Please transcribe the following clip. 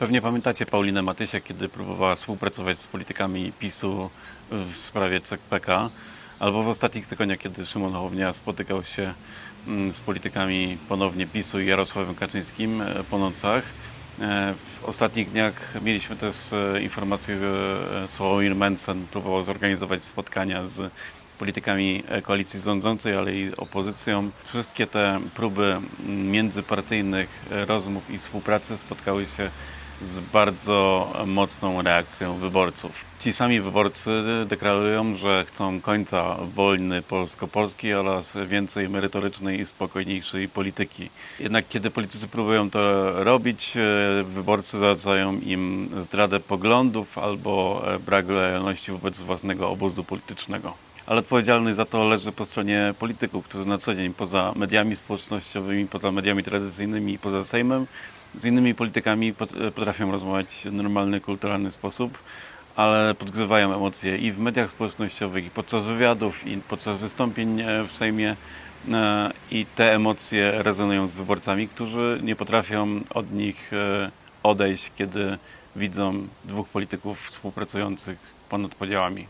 Pewnie pamiętacie Paulinę Matysiak, kiedy próbowała współpracować z politykami PiSu w sprawie CPK, albo w ostatnich tygodniach, kiedy Szymon Hołownia spotykał się mm, z politykami ponownie PiSu i Jarosławem Kaczyńskim e, po nocach. E, W ostatnich dniach mieliśmy też e, informację, że Sławomir Mencen próbował zorganizować spotkania z politykami koalicji rządzącej, ale i opozycją. Wszystkie te próby międzypartyjnych rozmów i współpracy spotkały się z bardzo mocną reakcją wyborców. Ci sami wyborcy deklarują, że chcą końca wojny polsko-polskiej oraz więcej merytorycznej i spokojniejszej polityki. Jednak kiedy politycy próbują to robić, e, wyborcy zaradzają im zdradę poglądów albo e, brak lojalności wobec własnego obozu politycznego ale odpowiedzialność za to leży po stronie polityków, którzy na co dzień poza mediami społecznościowymi, poza mediami tradycyjnymi i poza Sejmem z innymi politykami pot- potrafią rozmawiać w normalny, kulturalny sposób, ale podgrzewają emocje i w mediach społecznościowych, i podczas wywiadów, i podczas wystąpień e, w Sejmie. E, I te emocje rezonują z wyborcami, którzy nie potrafią od nich e, odejść, kiedy widzą dwóch polityków współpracujących ponad podziałami.